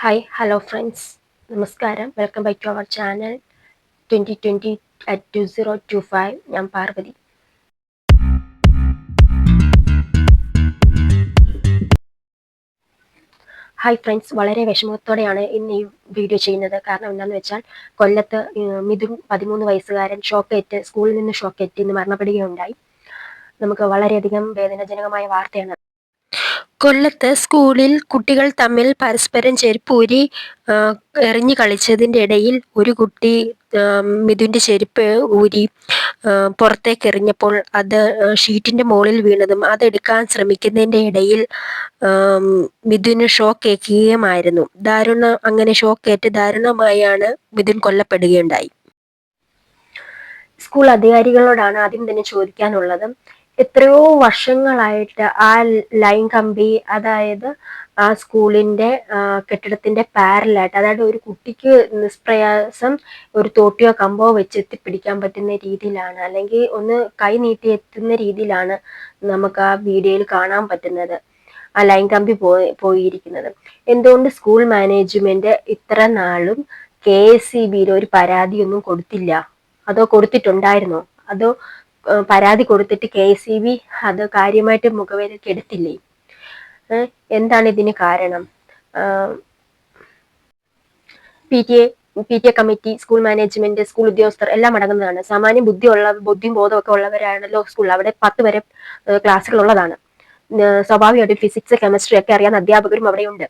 Hi hello friends നമസ്കാരം. Welcome back to our channel twenty twenty at two zero two five ഞാൻ Parvathi. Hi friends വളരെ വിഷമത്തോടെയാണ് ഇന്ന് ഈ video ചെയ്യുന്നത്. കാരണം എന്താണെന്ന് വെച്ചാൽ കൊല്ലത്ത് മിഥുൻ പതിമൂന്ന് വയസ്സുകാരൻ ഷോക്കേറ്റ് സ്കൂളിൽ നിന്ന് ഷോക്കേറ്റ് ഇന്ന് മരണപ്പെടുകയുണ്ടായി. നമുക്ക് വളരെയധികം വേദനാജനകമായ വാർത്തയാണ് കൊല്ലത്ത് സ്കൂളിൽ കുട്ടികൾ തമ്മിൽ പരസ്പരം ചെരുപ്പൂരി എറിഞ്ഞു കളിച്ചതിന്റെ ഇടയിൽ ഒരു കുട്ടി മിഥുന്റെ ചെരുപ്പ് ഊരി പുറത്തേക്ക് എറിഞ്ഞപ്പോൾ അത് ഷീറ്റിന്റെ മുകളിൽ വീണതും അതെടുക്കാൻ ശ്രമിക്കുന്നതിന്റെ ഇടയിൽ മിഥുന് ഷോക്ക് ഏൽക്കുകയുമായിരുന്നു. ദാരുണ അങ്ങനെ ഷോക്കേറ്റ് ദാരുണമായാണ് മിഥുൻ കൊല്ലപ്പെടുകയുണ്ടായി. സ്കൂൾ അധികാരികളോടാണ് ആദ്യം തന്നെ ചോദിക്കാനുള്ളത്. എത്രയോ വർഷങ്ങളായിട്ട് ആ ലൈൻ കമ്പി അതായത് ആ സ്കൂളിന്റെ കെട്ടിടത്തിന്റെ പാരലായിട്ട് അതായത് ഒരു കുട്ടിക്ക് നിഷ്പ്രയാസം ഒരു തോട്ടിയോ കമ്പോ വെച്ച് എത്തിപ്പിടിക്കാൻ പറ്റുന്ന രീതിയിലാണ് അല്ലെങ്കിൽ ഒന്ന് കൈ നീട്ടി എത്തുന്ന രീതിയിലാണ് നമുക്ക് ആ വീഡിയോയിൽ കാണാൻ പറ്റുന്നത് ആ ലൈൻ കമ്പി പോയി പോയിരിക്കുന്നത്. എന്തുകൊണ്ട് സ്കൂൾ മാനേജ്മെന്റ് ഇത്ര നാളും കെ എസ് സി ബിയിൽ ഒരു പരാതിയൊന്നും കൊടുത്തില്ല? അതോ കൊടുത്തിട്ടുണ്ടായിരുന്നോ? അതോ പരാതി കൊടുത്തിട്ട് കെ എസ് ഇ ബി അത് കാര്യമായിട്ട് മുഖവേദയ്ക്ക് എടുത്തില്ലേ? എന്താണ് ഇതിന് കാരണം? P T A P T A committee school management school ഉദ്യോഗസ്ഥർ എല്ലാം അടങ്ങുന്നതാണ്. സാമാന്യ ബുദ്ധിയുള്ള ബുദ്ധിയും ബോധമൊക്കെ ഉള്ളവരാണല്ലോ സ്കൂൾ അവിടെ പത്ത് വരെ ക്ലാസ്സുകൾ ഉള്ളതാണ്. സ്വാഭാവികമായിട്ടും ഫിസിക്സ് കെമിസ്ട്രി ഒക്കെ അറിയാവുന്ന അധ്യാപകരും അവിടെയുണ്ട്.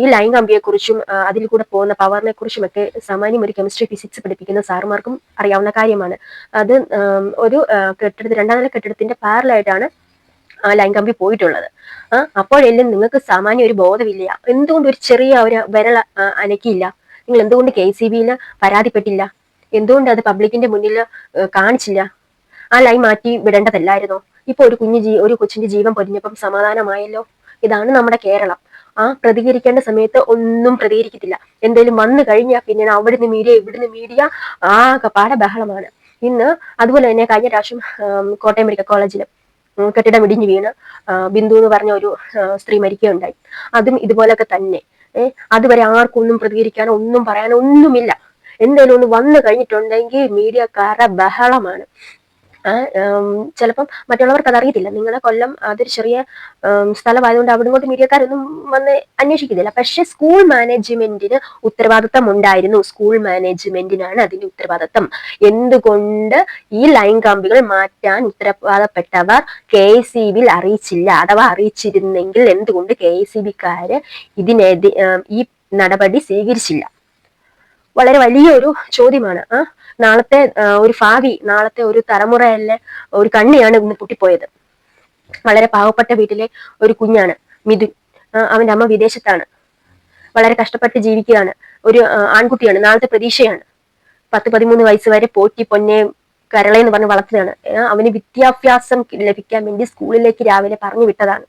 ഈ ലൈൻ കമ്പിയെക്കുറിച്ചും അതിൽ കൂടെ പോകുന്ന പവറിനെ കുറിച്ചും ഒക്കെ സാമാന്യം ഒരു കെമിസ്ട്രി ഫിസിക്സ് പഠിപ്പിക്കുന്ന സാറുമാർക്കും അറിയാവുന്ന കാര്യമാണ്. അത് ഒരു കെട്ടിടത്തിൽ രണ്ടാം നില കെട്ടിടത്തിന്റെ പാരലായിട്ടാണ് ലൈൻ കമ്പി പോയിട്ടുള്ളത്. അപ്പോഴെല്ലാം നിങ്ങൾക്ക് സാമാന്യ ഒരു ബോധമില്ല. എന്തുകൊണ്ട് ഒരു ചെറിയ ഒരു വിരൽ അനക്കിയില്ല? നിങ്ങൾ എന്തുകൊണ്ട് കെ സി ബിയിൽ പരാതിപ്പെട്ടില്ല? എന്തുകൊണ്ട് അത് പബ്ലിക്കിന്റെ മുന്നിൽ കാണിച്ചില്ല? ആ ലൈൻ മാറ്റി വിടേണ്ടതല്ലായിരുന്നോ? ഇപ്പൊ ഒരു കുഞ്ഞു ജീ ഒരു കൊച്ചിന്റെ ജീവൻ പൊരിഞ്ഞപ്പം സമാധാനമായല്ലോ? ഇതാണ് നമ്മുടെ കേരളം. ആ പ്രതികരിക്കേണ്ട സമയത്ത് ഒന്നും പ്രതികരിക്കത്തില്ല. എന്തെങ്കിലും വന്നു കഴിഞ്ഞാൽ പിന്നെ അവിടുന്ന് മീഡിയ ഇവിടുന്ന് മീഡിയ ആ പാട ബഹളമാണ് ഇന്ന് അതുപോലെ തന്നെ കഴിഞ്ഞ പ്രാവശ്യം കോട്ടയം മെഡിക്കൽ കോളേജിൽ കെട്ടിടം ഇടിഞ്ഞു വീണ് ബിന്ദു എന്ന് പറഞ്ഞ ഒരു സ്ത്രീ മരിക്കുകയുണ്ടായി. അതും ഇതുപോലൊക്കെ തന്നെ. ഏഹ് അതുവരെ ഒന്നും പ്രതികരിക്കാനോ ഒന്നും പറയാനോ ഒന്നുമില്ല. എന്തേലും ഒന്ന് വന്നു കഴിഞ്ഞിട്ടുണ്ടെങ്കിൽ മീഡിയക്കാരുടെ ബഹളമാണ്. ചിലപ്പം മറ്റുള്ളവർക്ക് അതറിയത്തില്ല. നിങ്ങളെ കൊല്ലം അതൊരു ചെറിയ സ്ഥലമായതുകൊണ്ട് അവിടെ ഇങ്ങോട്ട് മീഡിയക്കാരൊന്നും വന്ന് അന്വേഷിക്കുന്നില്ല പക്ഷെ സ്കൂൾ മാനേജ്മെന്റിന് ഉത്തരവാദിത്തം ഉണ്ടായിരുന്നു സ്കൂൾ മാനേജ്മെന്റിനാണ് അതിന്റെ ഉത്തരവാദിത്തം. എന്തുകൊണ്ട് ഈ ലൈൻ കമ്പികൾ മാറ്റാൻ ഉത്തരവാദപ്പെട്ടവർ കെ എസ് ബിയിൽ അറിയിച്ചില്ല? അഥവാ അറിയിച്ചിരുന്നെങ്കിൽ എന്തുകൊണ്ട് കെ എസ് സി ബിക്കാര് ഇതിനെതിരെ ഈ നടപടി സ്വീകരിച്ചില്ല? വളരെ വലിയൊരു ചോദ്യമാണ്. ആ നാളത്തെ ഒരു ഭാവി നാളത്തെ ഒരു തലമുറയല്ലേ ഒരു കണ്ണിയാണ് ഇന്ന് പൊട്ടിപ്പോയത്. വളരെ പാവപ്പെട്ട വീട്ടിലെ ഒരു കുഞ്ഞാണ് മിഥുൻ. അവന്റെ അമ്മ വിദേശത്താണ്. വളരെ കഷ്ടപ്പെട്ട് ജീവിക്കുകയാണ്. ഒരു ആൺകുട്ടിയാണ് നാളത്തെ പ്രതീക്ഷയാണ്. പത്ത് പതിമൂന്ന് വയസ്സ് വരെ പോറ്റി പൊന്നെ കരളെന്ന് പറഞ്ഞ് വളർത്തുകയാണ് അവന് വിദ്യാഭ്യാസം ലഭിക്കാൻ വേണ്ടി സ്കൂളിലേക്ക് രാവിലെ പറഞ്ഞു വിട്ടതാണ്.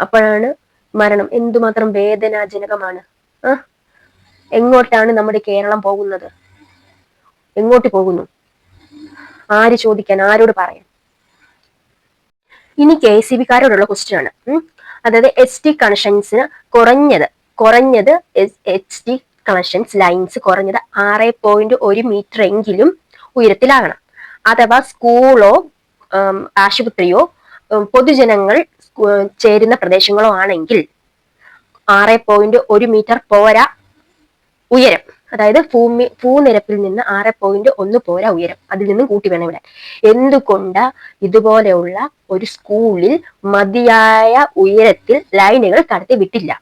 അപ്പോഴാണ് മരണം. എന്തുമാത്രം വേദനാജനകമാണ്. ആ എങ്ങോട്ടാണ് നമ്മുടെ കേരളം പോകുന്നത്? എങ്ങോട്ട് പോകുന്നു? ആര് ചോദിക്കാൻ ആരോട് പറയാൻ? ഇനി കെ സി ബിക്കാരോടുള്ള ക്വസ്റ്റ്യൻ ആണ്. അതായത് എസ് ടി കണക്ഷൻസിന് കുറഞ്ഞത് കുറഞ്ഞത് എച്ച് ടി കണക്ഷൻസ് ലൈൻസ് കുറഞ്ഞത് ആറ് പോയിന്റ് ഒരു മീറ്റർ എങ്കിലും ഉയരത്തിലാകണം. അഥവാ സ്കൂളോ ആശുപത്രിയോ പൊതുജനങ്ങൾ ചേരുന്ന പ്രദേശങ്ങളോ ആണെങ്കിൽ ആറ് പോയിന്റ് ഒരു മീറ്റർ പോരാ. ഉയരം. അതായത് ഭൂമി ഭൂനിരപ്പിൽ നിന്ന് ആറ് പോയിന്റ് ഒന്ന് പോരാ ഉയരം. അതിൽ നിന്നും കൂട്ടി വേണം ഇവിടെ. എന്തുകൊണ്ട് ഇതുപോലെയുള്ള ഒരു സ്കൂളിൽ മതിയായ ഉയരത്തിൽ ലൈനുകൾ കടത്തി വിട്ടില്ല?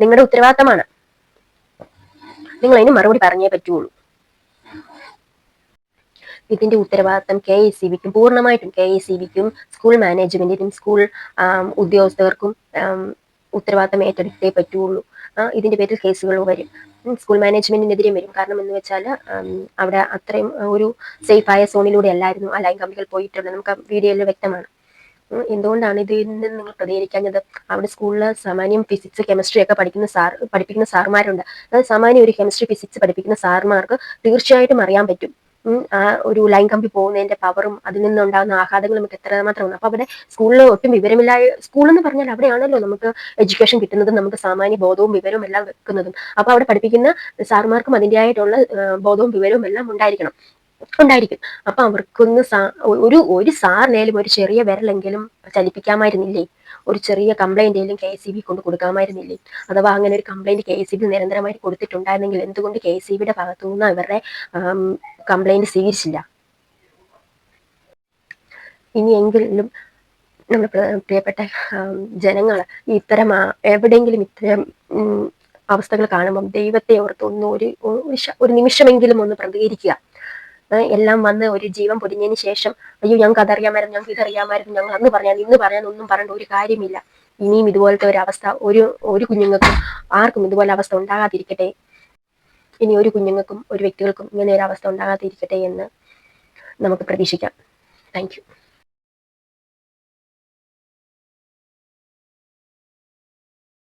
നിങ്ങളുടെ ഉത്തരവാദിത്തമാണ്. നിങ്ങൾ അതിന് മറുപടി പറഞ്ഞേ പറ്റുള്ളൂ. ഇതിന്റെ ഉത്തരവാദിത്തം കെ എസ് സി ബിക്കും പൂർണമായിട്ടും കെ എസ് സി ബിക്കും സ്കൂൾ മാനേജ്മെന്റിനും സ്കൂൾ ഉദ്യോഗസ്ഥർക്കും ഉത്തരവാദിത്തം ഏറ്റെടുത്തേ പറ്റുള്ളൂ. ഇതിന്റെ പേരിൽ കേസുകൾ വരും. സ്കൂൾ മാനേജ്മെന്റിനെതിരെ വരും. കാരണം എന്ന് വെച്ചാൽ അവിടെ അത്രയും ഒരു സേഫ് ആയ സോണിലൂടെ അല്ലായിരുന്നു. ആ ലൈൻ കമ്പികൾ പോയിട്ടുള്ളത്. നമുക്ക് വീഡിയോയിൽ വ്യക്തമാണ്. എന്തുകൊണ്ടാണ് ഇതിൽ നിന്ന് നിങ്ങൾ പ്രതികരിക്കാഞ്ഞത്? അവിടെ സ്കൂളിൽ സാമാന്യം ഫിസിക്സ് കെമിസ്ട്രി ഒക്കെ പഠിക്കുന്ന സാർ പഠിപ്പിക്കുന്ന സാർമാരുണ്ട് അതായത് സാമാന്യം ഒരു കെമിസ്ട്രി ഫിസിക്സ് പഠിപ്പിക്കുന്ന സാർമാർക്ക് തീർച്ചയായിട്ടും അറിയാൻ പറ്റും. ആ ഒരു ലൈൻ കമ്പി പോകുന്നതിന്റെ പവറും അതിൽ നിന്നുണ്ടാകുന്ന ആഘാതങ്ങളും ഒക്കെ എത്രമാത്രം അപ്പൊ അവിടെ സ്കൂളിൽ ഒട്ടും വിവരമില്ലായ സ്കൂൾ എന്ന് പറഞ്ഞാൽ അവിടെയാണല്ലോ നമുക്ക് എഡ്യൂക്കേഷൻ കിട്ടുന്നതും നമുക്ക് സാമാന്യ ബോധവും വിവരവും എല്ലാം വെക്കുന്നതും. അപ്പൊ അവിടെ പഠിപ്പിക്കുന്ന സാർമാർക്കും അതിന്റെതായിട്ടുള്ള ബോധവും വിവരവും എല്ലാം ഉണ്ടായിരിക്കണം. ഉണ്ടായിരിക്കും. അപ്പൊ അവർക്കൊന്ന് ഒരു ഒരു സാറിനേലും ഒരു ചെറിയ വിരലെങ്കിലും ചലിപ്പിക്കാമായിരുന്നില്ലേ? ഒരു ചെറിയ കംപ്ലൈന്റ് എങ്കിലും കെ സി ബി കൊണ്ട് കൊടുക്കാമായിരുന്നില്ലേ? അഥവാ അങ്ങനെ ഒരു കംപ്ലൈന്റ് കെ സി ബി നിരന്തരമായി കൊടുത്തിട്ടുണ്ടായിരുന്നെങ്കിൽ എന്തുകൊണ്ട് കെ സി ബിയുടെ ഭാഗത്തു നിന്ന് ഇവരുടെ കംപ്ലൈന്റ് സ്വീകരിച്ചില്ല? ഇനിയെങ്കിലും നമ്മുടെ പ്രിയ- പ്രിയപ്പെട്ട ജനങ്ങൾ ഇത്തരം എവിടെയെങ്കിലും ഇത്തരം അവസ്ഥകൾ കാണുമ്പം ദൈവത്തെ ഓർത്ത് ഒന്ന് ഒരു ഒരു നിമിഷമെങ്കിലും ഒന്ന് പ്രതികരിക്കുക. എല്ലാം വന്ന് ഒരു ജീവൻ പൊതിഞ്ഞതിന് ശേഷം അയ്യോ ഞങ്ങൾക്ക് അതറിയാമായിരുന്നു ഞങ്ങൾക്ക് ഇതറിയാമായിരുന്നു ഞങ്ങൾ അന്ന് പറഞ്ഞാൽ ഇന്ന് പറയാൻ ഒന്നും പറയേണ്ട ഒരു കാര്യമില്ല. ഇനിയും ഇതുപോലത്തെ ഒരു അവസ്ഥ ഒരു ഒരു കുഞ്ഞുങ്ങൾക്കും ആർക്കും ഇതുപോലെ അവസ്ഥ ഉണ്ടാകാതിരിക്കട്ടെ. ഇനി ഒരു കുഞ്ഞുങ്ങൾക്കും ഒരു വ്യക്തികൾക്കും ഇങ്ങനെ ഒരു അവസ്ഥ ഉണ്ടാകാതിരിക്കട്ടെ എന്ന് നമുക്ക് പ്രതീക്ഷിക്കാം. താങ്ക്